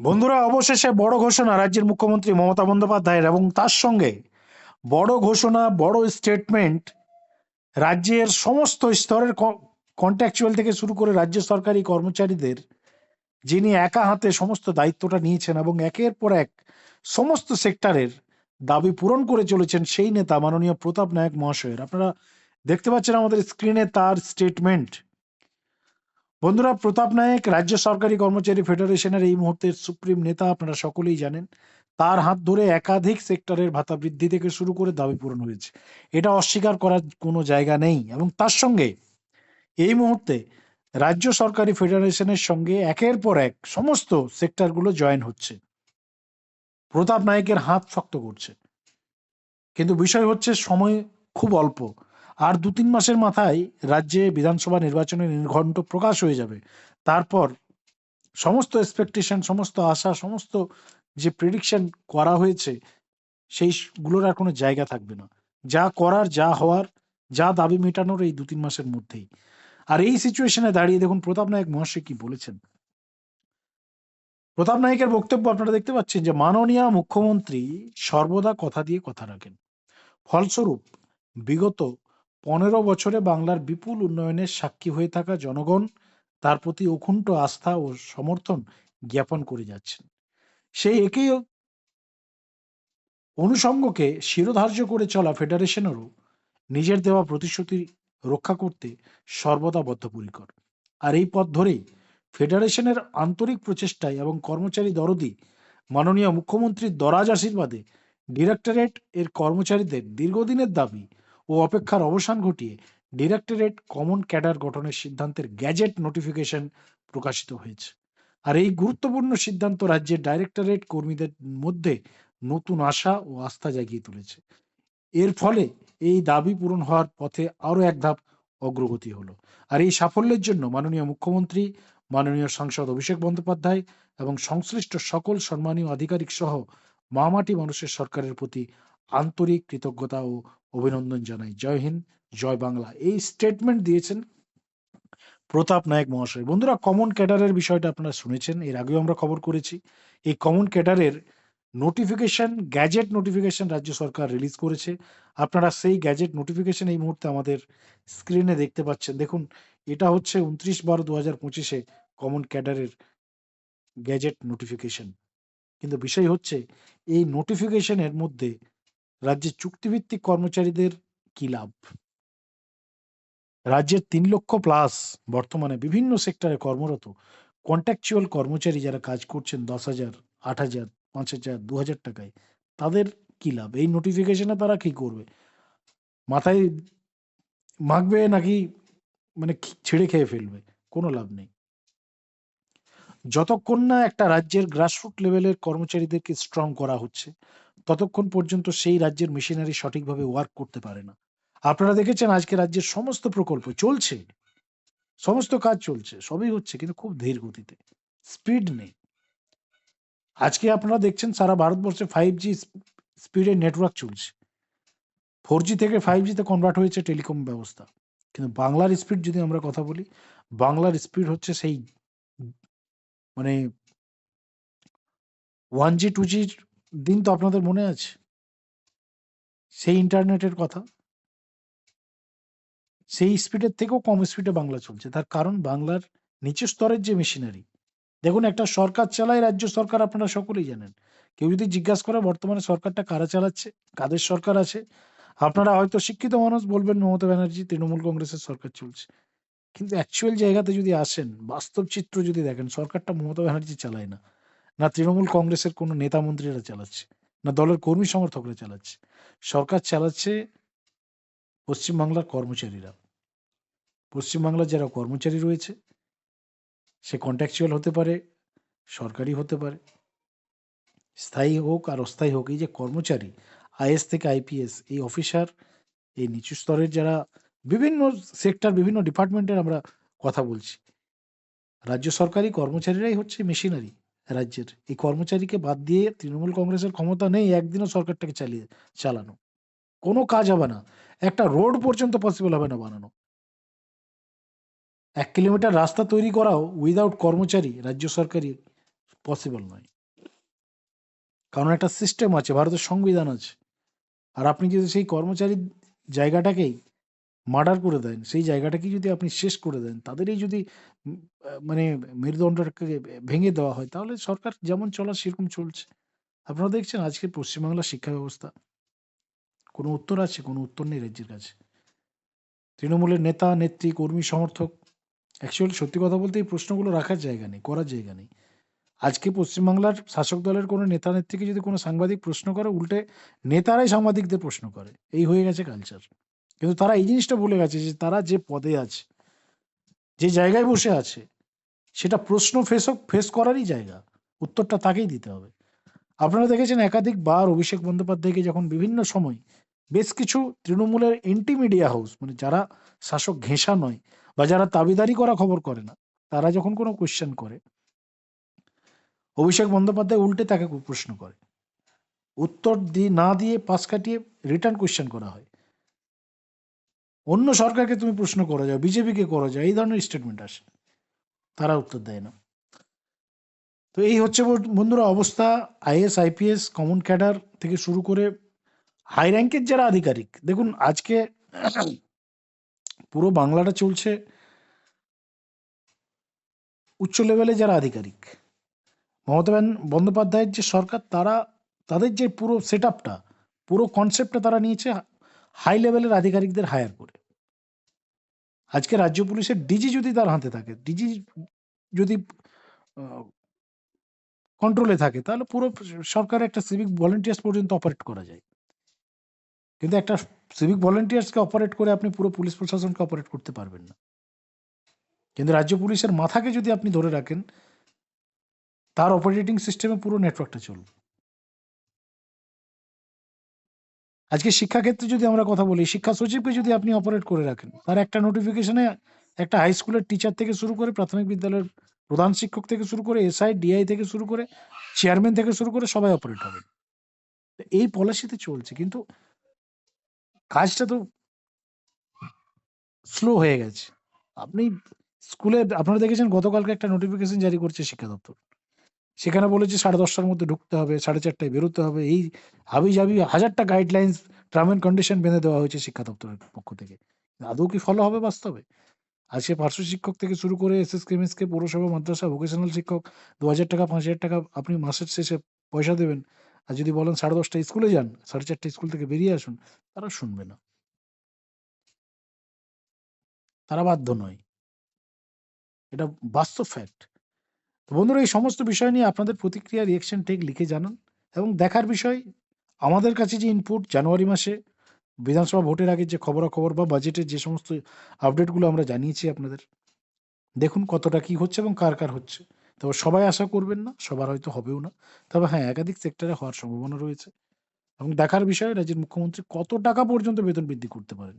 বন্ধুরা, অবশেষে বড় ঘোষণা রাজ্যের মুখ্যমন্ত্রী মমতা বন্দ্যোপাধ্যায়ের এবং তার সঙ্গে বড় ঘোষণা, বড় স্টেটমেন্ট রাজ্যের সমস্ত স্তরের কন্ট্রাকচুয়াল থেকে শুরু করে রাজ্য সরকারি কর্মচারীদের, যিনি একা হাতে সমস্ত দায়িত্বটা নিয়েছেন এবং একের পর এক সমস্ত সেক্টরের দাবি পূরণ করে চলেছেন সেই নেতা মাননীয় প্রতাপ নায়ক মহাশয়ের। আপনারা দেখতে পাচ্ছেন আমাদের স্ক্রিনে তার স্টেটমেন্ট বন্ধুরা, প্রতাপ নায়েক, রাজ্য সরকারি কর্মচারী ফেডারেশনের এই মুহূর্তের সুপ্রিম নেতা আপনারা সকলেই জানেন। তার হাত ধরে একাধিক সেক্টরের ভাতা বৃদ্ধি থেকে শুরু করে দাবি পূরণ হয়েছে। এটা অস্বীকার করার কোনো জায়গা নেই এবং তার সঙ্গে এই মুহূর্তে রাজ্য সরকারি ফেডারেশনের সঙ্গে একের পর এক সমস্ত সেক্টরগুলো জয়েন হচ্ছে। প্রতাপ নায়কের হাত শক্ত করছে। কিন্তু বিষয় হচ্ছে, সময় খুব অল্প। আর দু তিন মাসের মাথায় রাজ্যে বিধানসভা নির্বাচনের নির্ঘণ্ট প্রকাশ হয়ে যাবে। তারপর সমস্ত এক্সপেকটেশন সমস্ত আশা, সমস্ত যে প্রেডিকশন করা হয়েছে, সেইগুলোর আর কোনো জায়গা থাকবে না। যা করার, যা হওয়ার, যা দাবি মেটানোর এই দু তিন মাসের মধ্যেই। আর এই সিচুয়েশনে দাঁড়িয়ে দেখুন প্রতাপ নায়ক মহাশয় কি বলেছেন। প্রতাপ নায়কের বক্তব্য আপনারা দেখতে পাচ্ছেন যে, মাননীয় মুখ্যমন্ত্রী সর্বদা কথা দিয়ে কথা রাখেন। ফলস্বরূপ বিগত পনেরো বছরে বাংলার বিপুল উন্নয়নের সাক্ষী হয়ে থাকা জনগণ তার প্রতি অকুণ্ঠ আস্থা ও সমর্থন জ্ঞাপন করে যাচ্ছেন। সেই একই অনুষঙ্গকে শিরোধার্য করে চলা ফেডারেশনেরও নিজের দেওয়া প্রতিশ্রুতি রক্ষা করতে সর্বদা বদ্ধপরিকর। আর এই পথ ধরেই ফেডারেশনের আন্তরিক প্রচেষ্টায় এবং কর্মচারী দরদি মাননীয় মুখ্যমন্ত্রীর দরাজ আশীর্বাদে ডিরেক্টরেট এর কর্মচারীদের দীর্ঘদিনের দাবি ও অপেক্ষার অবসান ঘটিয়ে ডিরেক্টরেট কমন ক্যাডার গঠনের সিদ্ধান্তের গ্যাজেট নোটিফিকেশন প্রকাশিত হয়েছে। আর এই গুরুত্বপূর্ণ সিদ্ধান্ত রাজ্যের ডাইরেক্টরেট কর্মীদের মধ্যে নতুন আশা ও আস্থা জাগিয়ে তুলেছে। এর ফলে এই দাবি পূরণ হওয়ার পথে আরও এক ধাপ অগ্রগতি হলো। আর এই সাফল্যের জন্য মাননীয় মুখ্যমন্ত্রী, মাননীয় সাংসদ অভিষেক বন্দ্যোপাধ্যায় এবং সংশ্লিষ্ট সকল সম্মানীয় আধিকারিক সহ মামাটি মানুষের সরকারের প্রতি আন্তরিক কৃতজ্ঞতা ও অভিনন্দন জানাই। জয় হিন্দ, জয় বাংলা। এই স্টেটমেন্ট দিয়েছেন প্রতাপ নায়ক মহাশয়। বন্ধুরা কমন ক্যাডারের বিষয়টা আপনারা শুনেছেন, এর আগেও আমরা খবর করেছি। এই কমন ক্যাডারের নোটিফিকেশন গ্যাজেট নোটিফিকেশন রাজ্য সরকার রিলিজ করেছে। আপনারা সেই গ্যাজেট নোটিফিকেশন এই মুহূর্তে আমাদের স্ক্রিনে দেখতে পাচ্ছেন। দেখুন, এটা হচ্ছে উনত্রিশ বারো দু হাজার পঁচিশে কমন ক্যাডারের গ্যাজেট নোটিফিকেশন কিন্তু বিষয় হচ্ছে, এই নোটিফিকেশনের মধ্যে রাজ্যের চুক্তিভিত্তিক কর্মচারীদের কি লাভ? রাজ্যের তিন লক্ষ প্লাস বর্তমানে বিভিন্ন সেক্টরে কর্মরত কন্ট্রাকচুয়াল কর্মচারী যারা কাজ করছেন দশ হাজার, আট হাজার, পাঁচ হাজার, দু হাজার টাকায়, তাদের কি লাভ? এই নোটিফিকেশনে তারা কি করবে? মাথায় মাখবে নাকি মানে ছেড়ে খেয়ে ফেলবে? কোনো লাভ নেই। যতক্ষণ না একটা রাজ্যের গ্রাসরুট লেভেলের কর্মচারীদেরকে স্ট্রং করা হচ্ছে ততক্ষণ পর্যন্ত সেই রাজ্যের মেশিনারি সঠিকভাবে ওয়ার্ক করতে পারে না। আপনারা দেখেছেন আজকে রাজ্যের সমস্ত প্রকল্প চলছে। সমস্ত কাজ চলছে, সবই হচ্ছে কিন্তু খুব ধীর গতিতে। স্পিড নেই। আজকে আপনারা দেখছেন সারা ভারতবর্ষে ফাইভ জি স্পিডের নেটওয়ার্ক চলছে। ফোর জি থেকে ফাইভ জিতে কনভার্ট হয়েছে টেলিকম ব্যবস্থা। কিন্তু বাংলার স্পিড যদি আমরা কথা বলি, বাংলার স্পিড হচ্ছে সেই মানে ওয়ান জি টু জির দিন তো আপনাদের মনে আছে? সেই ইন্টারনেটের কথা? সেই স্পিডের থেকেও কম স্পিডে বাংলা চলছে। তার কারণ বাংলার নিচু স্তরের যে মেশিনারি দেখুন একটা সরকার চালায় রাজ্য সরকার আপনারা সকলেই জানেন। কেউ যদি জিজ্ঞাসা করে বর্তমানে সরকারটা কারা চালাচ্ছে, কাদের সরকার আছে, আপনারা হয়তো শিক্ষিত মানুষ বলবেন, মমতা ব্যানার্জি, তৃণমূল কংগ্রেসের সরকার চলছে। কিন্তু অ্যাকচুয়াল জায়গাতে যদি আসেন, বাস্তব চিত্র যদি দেখেন, সরকারটা মমতা ব্যানার্জি চালায় না। না তৃণমূল কংগ্রেসের কোনো নেতা মন্ত্রীরা চালাচ্ছে, না দলের কর্মী সমর্থকরা চালাচ্ছে। সরকার চালাচ্ছে পশ্চিমবাংলার কর্মচারীরা। পশ্চিমবাংলার যারা কর্মচারী রয়েছে, সে কন্ট্রাকচুয়াল হতে পারে, সরকারি হতে পারে। স্থায়ী হোক আর অস্থায়ী হোক, এই যে কর্মচারী, আইএস থেকে আইপিএস, এই অফিসার এই নিচু স্তরের যারা বিভিন্ন সেক্টর বিভিন্ন ডিপার্টমেন্টের আমরা কথা বলছি। রাজ্য সরকারি কর্মচারীরাই হচ্ছে মেশিনারি রাজ্যের। এই কর্মচারীকে বাদ দিয়ে তৃণমূল কংগ্রেসের ক্ষমতা নেই, একদিনও সরকারটাকে চালিয়ে, চালানো। কোনো কাজ হবে না। একটা রোড পর্যন্ত পসিবল হবে না বানানো। এক কিলোমিটার রাস্তা তৈরি করাও উইদাউট কর্মচারী, রাজ্য সরকারি পসিবল নয়। কারণ একটা সিস্টেম আছে, ভারতের সংবিধান আছে। আর আপনি যদি সেই কর্মচারীর জায়গাটাকেই মার্ডার করে দেন, সেই জায়গাটাকেই যদি আপনি শেষ করে দেন, তাদেরই যদি মানে মেরুদণ্ডটাকে ভেঙে দেওয়া হয়, তাহলে সরকার যেমন চলার সেরকম চলছে। আপনারা দেখছেন আজকে পশ্চিমবাংলার শিক্ষা ব্যবস্থা। কোনো উত্তর আছে, কোনো উত্তর নেই রাজ্যের কাছে। তৃণমূলের নেতা, নেত্রী, কর্মী, সমর্থক অ্যাকচুয়ালি সত্যি কথা বলতে এই প্রশ্নগুলো রাখার জায়গা নেই, করার জায়গা নেই। আজকে পশ্চিমবাংলার শাসক দলের কোনো নেতা, নেত্রীকে যদি কোনো সাংবাদিক প্রশ্ন করে, উল্টে নেতারাই সাংবাদিকদের প্রশ্ন করে, এই হয়ে গেছে কালচার কিন্তু তারা এই জিনিসটা ভুলে গেছে যে তারা যে পদে আছে, যে জায়গায় বসে আছে, সেটা প্রশ্ন ফেস ফেস করারই জায়গা। উত্তরটা তাকেই দিতে হবে। আপনারা দেখেছেন একাধিক বার অভিষেক বন্দ্যোপাধ্যায়কে যখন বিভিন্ন সময় বেশ কিছু তৃণমূলের এন্টি মিডিয়া হাউস মানে যারা শাসক ঘেঁষা নয় বা যারা তাবিদারি করা খবর করে না, তারা যখন কোনো কোয়েশ্চেন করে, অভিষেক বন্দ্যোপাধ্যায় উল্টে তাকে প্রশ্ন করে। উত্তর দিয়ে না দিয়ে পাশ কাটিয়ে রিটার্ন কোয়েশ্চেন করা হয়। অন্য সরকারকে তুমি প্রশ্ন করা যায় বিজেপিকে করা, যাও, এই ধরনের স্টেটমেন্ট আসে। তারা উত্তর দেয় না। তো এই হচ্ছে বন্ধু- বন্ধুরা অবস্থা। আইএস, আইপিএস কমন ক্যাডার থেকে শুরু করে হাই র্যাঙ্কের যারা আধিকারিক, দেখুন আজকে পুরো বাংলাটা চলছে উচ্চ লেভেলে যারা আধিকারিক, মমতা বন্দ্যোপাধ্যায়ের যে সরকার, তারা তাদের যে পুরো সেট পুরো কনসেপ্টটা তারা নিয়েছে হাই লেভেলের আধিকারিকদের হায়ার করে। আজকে রাজ্য পুলিশের ডিজি যদি তার হাতে থাকে ডিজি যদি কন্ট্রোলে থাকে, তাহলে পুরো সরকার একটা সিভিক ভলেন্টিয়ার্স পর্যন্ত অপারেট করা যায়। কিন্তু একটা সিভিক ভলেন্টিয়ার্সকে অপারেট করে আপনি পুরো পুলিশ প্রশাসনকে অপারেট করতে পারবেন না। কিন্তু রাজ্য পুলিশের মাথাকে যদি আপনি ধরে রাখেন, তার অপারেটিং সিস্টেমে পুরো নেটওয়ার্কটা চলবে। আজকে শিক্ষাক্ষেত্রে যদি আমরা কথা বলি, শিক্ষা সচিবকে যদি আপনি অপারেট করে রাখেন, তার একটা নোটিফিকেশনে একটা হাই স্কুলের টিচার থেকে শুরু করে, প্রাথমিক বিদ্যালয়ের প্রধান শিক্ষক থেকে শুরু করে এসআই ডিআই থেকে শুরু করে চেয়ারম্যান থেকে শুরু করে সবাই অপারেট হবে। এই পলিসিতে চলছে, কিন্তু কাজটা তো স্লো হয়ে গেছে। আপনি স্কুলে আপনারা দেখেছেন গতকালকে একটা নোটিফিকেশন জারি করছে শিক্ষা দপ্তর। সেখানে বলেছে সাড়ে দশটার মধ্যে ঢুকতে হবে, সাড়ে চারটায় বেরোতে হবে। এই হাবি জাবি হাজারটা গাইডলাইন্স টার্ম অ্যান্ড কন্ডিশন বেঁধে দেওয়া হয়েছে শিক্ষা দপ্তরের পক্ষ থেকে। আদৌ কি ফলো হবে বাস্তবে? আর সে পার্শ্ব শিক্ষক থেকে শুরু করে এস এস কেমিসকে পৌরসভা, মাদ্রাসা ভোকেশনাল শিক্ষক, দু হাজার টাকা, পাঁচ হাজার টাকা আপনি মাসের শেষে পয়সা দেবেন। আর যদি বলেন সাড়ে দশটা স্কুলে যান, সাড়ে চারটে স্কুল থেকে বেরিয়ে আসুন, তারা শুনবে না। তারা বাধ্য নয়। এটা বাস্তব ফ্যাক্ট তো বন্ধুরা, এই সমস্ত বিষয় নিয়ে আপনাদের প্রতিক্রিয়া রিয়েকশন টেক লিখে জানান এবং দেখার বিষয়, আমাদের কাছে যে ইনপুট জানুয়ারি মাসে বিধানসভা ভোটের আগে যে খবরাখবর বা বাজেটের যে সমস্ত আপডেটগুলো আমরা জানিয়েছি আপনাদের, দেখুন কতটা কি হচ্ছে এবং কার কার হচ্ছে। তবে সবাই আশা করবেন না, সবার হয়তো হবেও না, তবে হ্যাঁ একাধিক সেক্টরে হওয়ার সম্ভাবনা রয়েছে এবং দেখার বিষয় রাজ্যের মুখ্যমন্ত্রী কত টাকা পর্যন্ত বেতন বৃদ্ধি করতে পারেন।